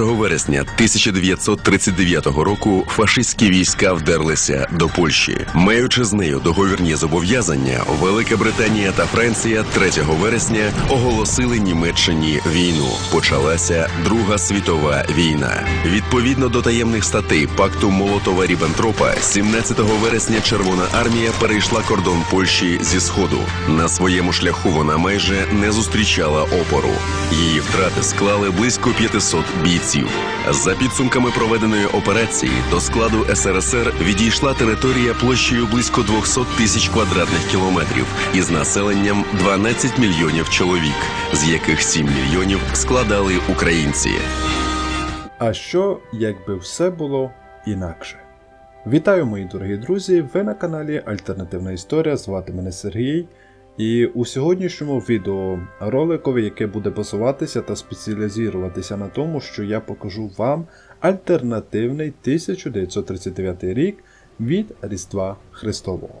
1 вересня 1939 року фашистські війська вдерлися до Польщі, маючи з нею договірні зобов'язання, Велика Британія та Франція 3 вересня оголосили Німеччині війну. Почалася Друга світова війна. Відповідно до таємних статей пакту Молотова Ріббентропа, 17 вересня Червона армія перейшла кордон Польщі зі сходу. На своєму шляху вона майже не зустрічала опору. Її втрати склали близько 500 бійців. За підсумками проведеної операції до складу СРСР відійшла територія площею близько 200 тисяч квадратних кілометрів із населенням 12 мільйонів чоловік, з яких 7 мільйонів складали українці. А що, якби все було інакше? Вітаю, мої дорогі друзі! Ви на каналі Альтернативна Історія. Звати мене Сергій. І у сьогоднішньому відео роликові, яке буде базуватися та спеціалізуватися на тому, що я покажу вам альтернативний 1939 рік від Різдва Христового.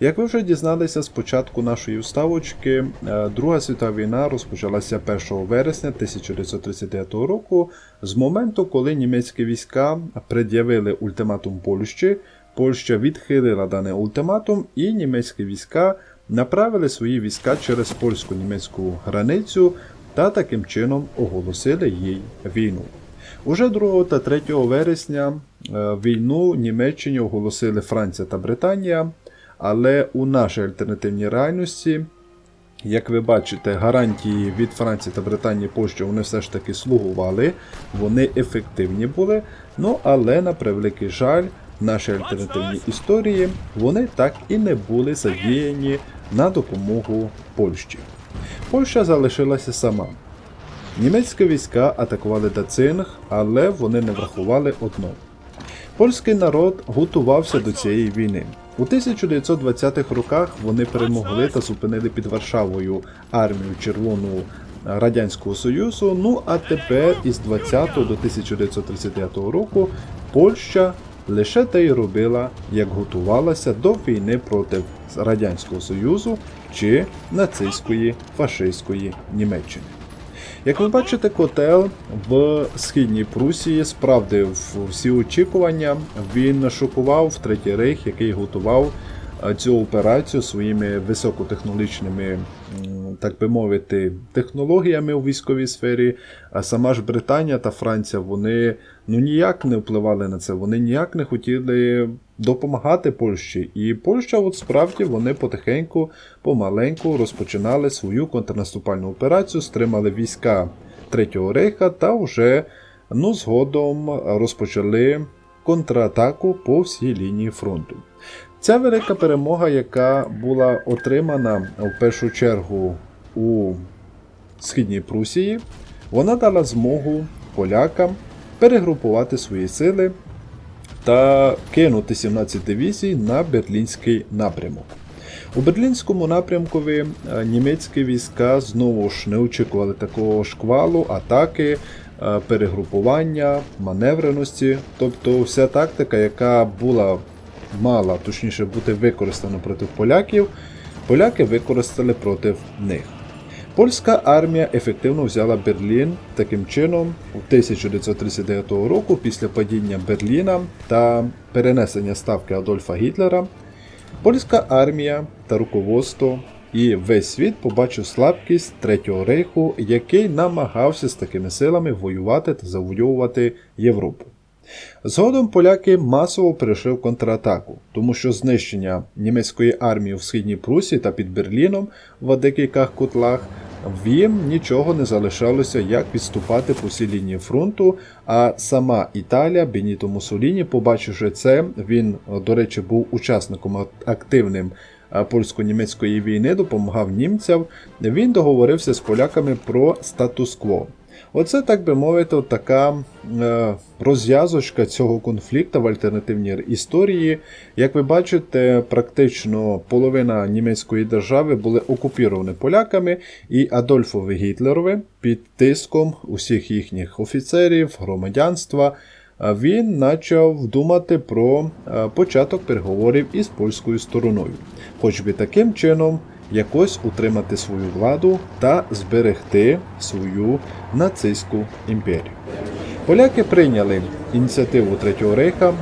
Як ви вже дізналися з початку нашої вставочки, е, Друга світова війна розпочалася 1 вересня 1939 року з моменту, коли німецькі війська пред'явили ультиматум Польщі. Польща відхилила даний ультиматум, і німецькі війська направили свої війська через польсько-німецьку границю та таким чином оголосили їй війну. Уже 2 та 3 вересня е, війну Німеччині оголосили Франція та Британія. Але у нашій альтернативній реальності, як ви бачите, гарантії від Франції та Британії Польщі вони все ж таки слугували, вони ефективні були. Ну але на превеликий жаль, в нашій альтернативній історії вони так і не були задіяні на допомогу Польщі. Польща залишилася сама. Німецькі війська атакували Дацинг, але вони не врахували одно. Польський народ готувався до цієї війни. У 1920-х роках вони перемогли та зупинили під Варшавою армію Червону Радянського Союзу. Ну а тепер із 20 до 1939 року Польща лише те й робила, як готувалася до війни проти Радянського Союзу чи нацистської фашистської Німеччини. Як ви бачите, котел в східній Прусії справдив всі очікування. Він шокував Третій рейх, який готував е, цю операцію своїми високотехнологічними, так би мовити, технологіями у військовій сфері. А сама ж Британія та Франція вони ну ніяк не впливали на це. Вони ніяк не хотіли допомагати Польщі. І Польща, от справді, вони потихеньку, помаленьку розпочинали свою контрнаступальну операцію, стримали війська Третього рейха та вже ну, згодом розпочали контратаку по всій лінії фронту. Ця велика перемога, яка була отримана в першу чергу у Східній Прусії, вона дала змогу полякам перегрупувати свої сили та кинути 17 дивізій на берлінський напрямок. У берлінському напрямкові е, німецькі війська знову ж не очікували такого шквалу, атаки, е, перегрупування, маневреності. Тобто вся тактика, яка була мала точніше бути використана проти поляків, поляки використали проти них. Польська армія ефективно взяла Берлін таким чином у 1939 року після падіння Берліна та перенесення ставки Адольфа Гітлера. Польська армія та руководство і весь світ побачив слабкість Третього рейху, який намагався з такими силами воювати та завоювати Європу. Згодом поляки масово перейшли в контратаку, тому що знищення німецької армії в східній Прусі та під Берліном в декількох котлах їм нічого не залишалося, як відступати по всій лінії фронту. А сама Італія, Беніто Муссоліні, побачивши це, він, до речі, був учасником активним польсько-німецької війни, допомагав німцям. Він договорився з поляками про статус-кво. Оце, так би мовити, така е, розв'язочка цього конфлікту в альтернативній історії. Як ви бачите, практично половина німецької держави були окуповані поляками, і Адольфові Гітлерові під тиском усіх їхніх офіцерів, громадянства. Він почав думати про е, початок переговорів із польською стороною, хоч би таким чином якось утримати свою владу та зберегти свою нацистську імперію. Поляки прийняли ініціативу Третього рейха,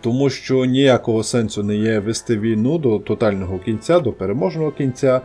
тому що ніякого сенсу не є вести війну до тотального кінця, до переможного кінця.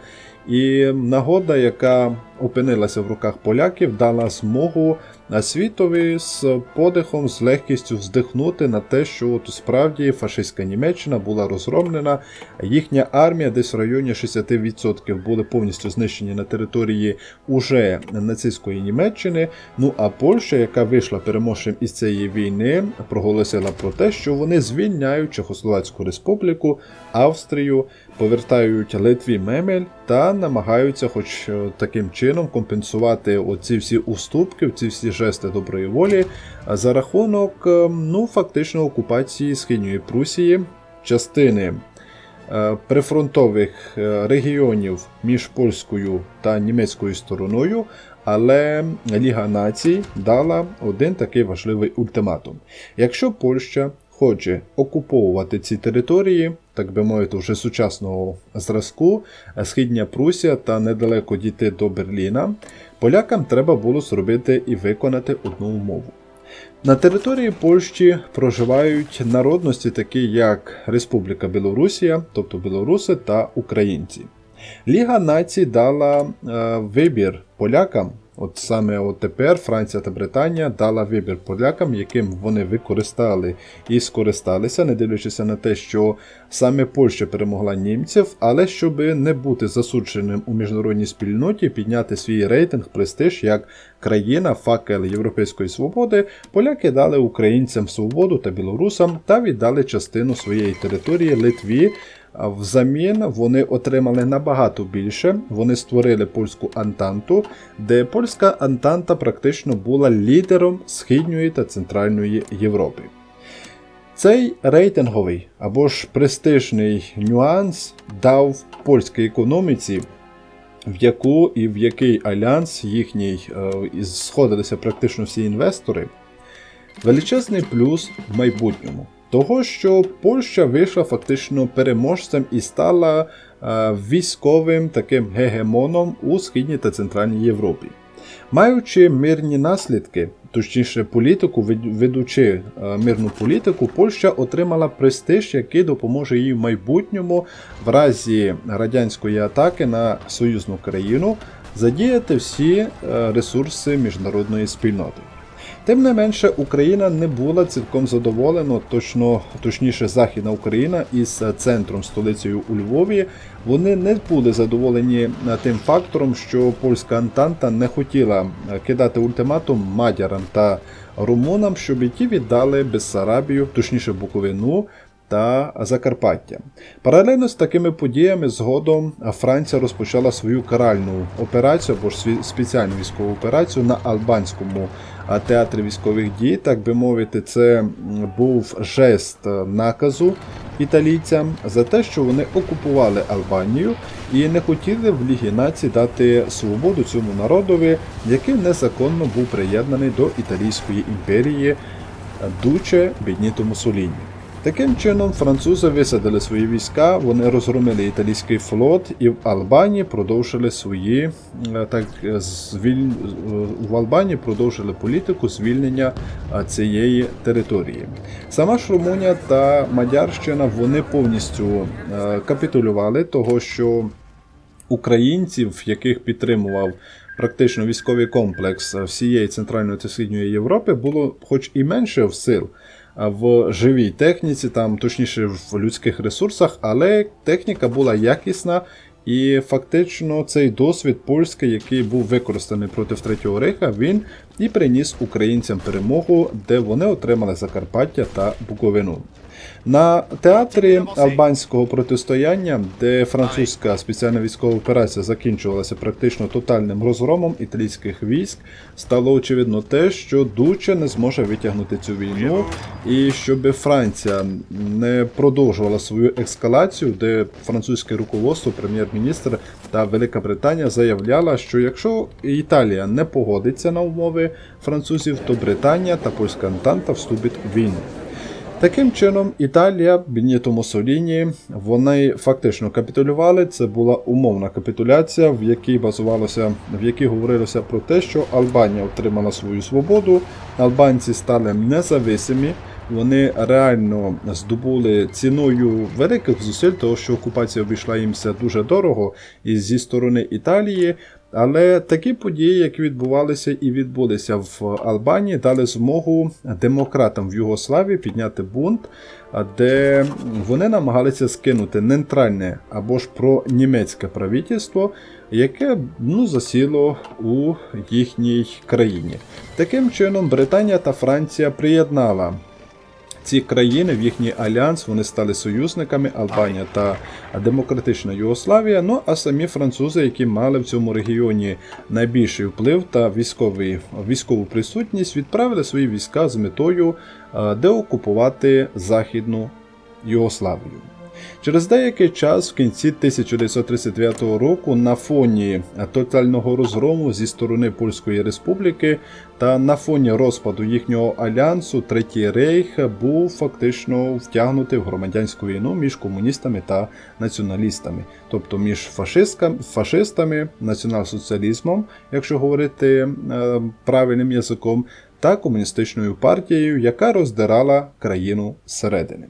І нагода, яка опинилася в руках поляків, дала змогу а світові з подихом, з легкістю вздихнути на те, що от справді фашистська Німеччина була розгромлена, їхня армія десь в районі 60% були повністю знищені на території уже нацистської Німеччини. Ну а Польща, яка вийшла переможцем із цієї війни, проголосила про те, що вони звільняють Чехословацьку республіку, Австрію, повертають Литві Мемель та намагаються, хоч е, таким чином, компенсувати оці всі уступки, ці всі жести доброї волі за рахунок, е, ну фактично окупації східної Прусії, частини е, прифронтових регіонів між польською та німецькою стороною. Але Ліга націй дала один такий важливий ультиматум: якщо Польща хоче окуповувати ці території, так би мовити, вже сучасного зразку, східня Прусія та недалеко дійти до Берліна, полякам треба було зробити і виконати одну умову. На території Польщі проживають народності, такі як Республіка Білорусія, тобто білоруси та українці. Ліга націй дала е, вибір полякам. От саме от тепер Франція та Британія дала вибір полякам, яким вони використали і скористалися, не дивлячись на те, що саме Польща перемогла німців, але щоб не бути засудженим у міжнародній спільноті, підняти свій рейтинг, престиж як країна, факел європейської свободи, поляки дали українцям свободу та білорусам та віддали частину своєї території Литві. Взамін вони отримали набагато більше. Вони створили польську Антанту, де польська Антанта практично була лідером Східної та Центральної Європи. Цей рейтинговий або ж престижний нюанс дав польській економіці, в яку і в який альянс їхній е, сходилися практично всі інвестори, величезний плюс в майбутньому. Того, що Польща вийшла фактично переможцем і стала е, військовим таким гегемоном у Східній та Центральній Європі. Маючи мирні наслідки, точніше політику, ведучи е, мирну політику, Польща отримала престиж, який допоможе їй в майбутньому, в разі радянської атаки на союзну країну, задіяти всі е, ресурси міжнародної спільноти. Тим не менше, Україна не була цілком задоволена, точно, точніше, Західна Україна із центром столицею у Львові. Вони не були задоволені е, тим фактором, що польська Антанта не хотіла е, кидати ультиматум мадярам та румунам, щоб ті віддали Бессарабію, точніше Буковину. Та Закарпаття. Паралельно з такими подіями згодом Франція розпочала свою каральну операцію або ж спеціальну військову операцію на албанському театрі військових дій. Так би мовити, це був жест наказу італійцям за те, що вони окупували Албанію і не хотіли в Лігі націй дати свободу цьому народові, який незаконно був приєднаний до Італійської імперії Дуче Бідніто Мусоліні. Таким чином, французи висадили свої війська, вони розгромили італійський флот і в Албанії продовжили свої е, так звіль... е, в Албанії продовжили політику звільнення е, цієї території. Сама ж Румунія та Мадярщина вони повністю капітулювали, того що українців, яких підтримував практично військовий комплекс всієї центральної та східної Європи, було хоч і менше в сил в живій техніці, там точніше в людських ресурсах, але техніка була якісна. І фактично цей досвід польський, який був використаний проти Третього Рейха, він і приніс українцям перемогу, де вони отримали Закарпаття та Буковину. На театрі албанського протистояння, де французька спеціальна військова операція закінчувалася практично тотальним розгромом італійських військ, стало очевидно те, що Дуче не зможе витягнути цю війну, і щоб Франція не продовжувала свою ескалацію, де французьке руководство, прем'єр-міністр та Велика Британія заявляла, що якщо Італія не погодиться на умови французів, то Британія та польська Антанта вступить у війну. Таким чином, Італія, Беніто Муссоліні, вони фактично капітулювали. Це була умовна капітуляція, в якій базувалося, в якій говорилося про те, що Албанія отримала свою свободу, албанці стали независимі. Вони реально здобули ціною великих зусиль, тому що окупація обійшла їмся дуже дорого і зі сторони Італії. Але такі події, які відбувалися і відбулися в Албанії, дали змогу демократам в Югославії підняти бунт, де вони намагалися скинути нейтральне або ж пронімецьке правительство, яке ну, засіло у їхній країні. Таким чином, Британія та Франція приєднала ці країни в їхній альянс вони стали союзниками Албанія та Демократична Югославія. Ну а самі французи, які мали в цьому регіоні найбільший вплив та військовий, військову присутність, відправили свої війська з метою е, деокупувати Західну Югославію. Через деякий час, в кінці 1939 року, на фоні тотального розгрому зі сторони Польської Республіки та на фоні розпаду їхнього альянсу, Третій Рейх був фактично втягнутий в громадянську війну між комуністами та націоналістами, тобто між фашистами, націонал-соціалізмом, якщо говорити е, правильним язиком, та комуністичною партією, яка роздирала країну зсередини.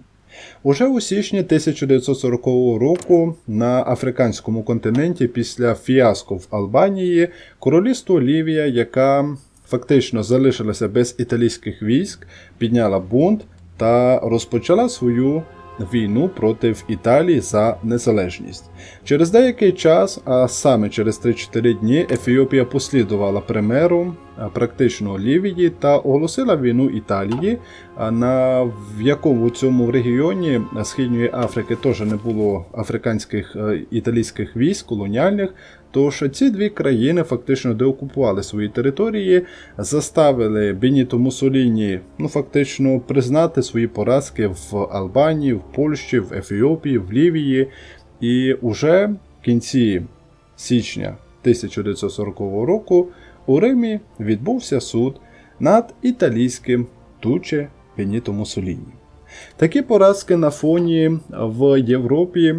Уже у січні 1940 року на африканському континенті після фіаско в Албанії королівство Лівія, яка фактично залишилася без італійських військ, підняла бунт та розпочала свою війну проти Італії за незалежність. Через деякий час, а саме через 3-4 дні, Ефіопія послідувала примеру практично Лівії та оголосила війну Італії, на в якому цьому регіоні Східної Африки теж не було африканських італійських військ колоніальних. Тож ці дві країни фактично деокупували свої території, заставили Беніто Муссоліні ну, фактично признати свої поразки в Албанії, в Польщі, в Ефіопії, в Лівії. І уже в кінці січня 1940 року у Римі відбувся суд над італійським Туче Беніто Муссоліні. Такі поразки на фоні в Європі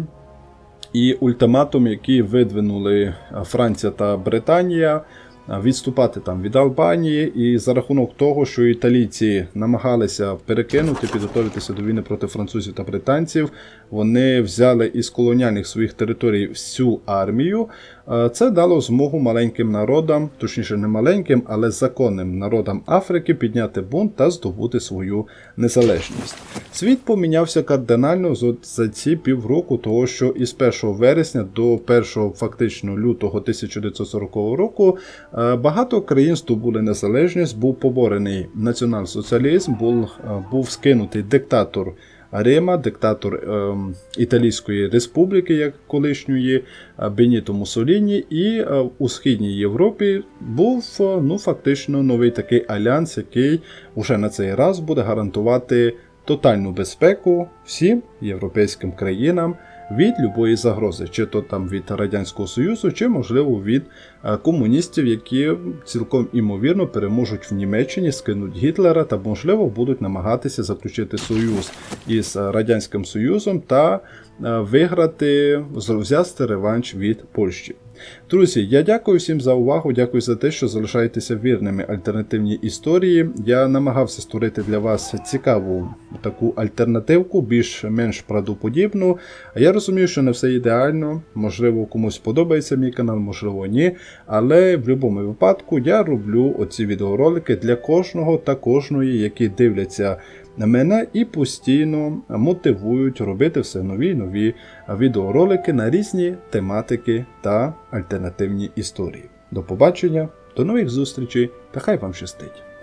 і ультиматум, який видвинули Франція та Британія. Відступати там від Албанії, і за рахунок того, що італійці намагалися перекинути, підготуватися до війни проти французів та британців, вони взяли із колоніальних своїх територій всю армію. Це дало змогу маленьким народам, точніше не маленьким, але законним народам Африки підняти бунт та здобути свою незалежність. Світ помінявся кардинально за ці півроку, того що із 1 вересня до 1 фактично лютого 1940 року багато країн здобули незалежність, був поборений націонал-соціалізм, був, був скинутий диктатор. Рима, диктатор е, Італійської республіки, як колишньої Беніто Муссоліні, і е, у Східній Європі був ну, фактично новий такий альянс, який уже на цей раз буде гарантувати тотальну безпеку всім європейським країнам від любої загрози, чи то там від Радянського Союзу, чи, можливо, від комуністів, які цілком імовірно переможуть в Німеччині, скинуть Гітлера та, можливо, будуть намагатися заключити союз із Радянським Союзом та виграти, взяти реванш від Польщі. Друзі, я дякую всім за увагу, дякую за те, що залишаєтеся вірними альтернативній історії. Я намагався створити для вас цікаву таку альтернативку, більш-менш правдоподібну. Я розумію, що не все ідеально, можливо, комусь подобається мій канал, можливо, ні. Але в будь-якому випадку я роблю оці відеоролики для кожного та кожної, які дивляться мене і постійно мотивують робити все нові і нові відеоролики на різні тематики та альтернативні історії. До побачення, до нових зустрічей та хай вам щастить!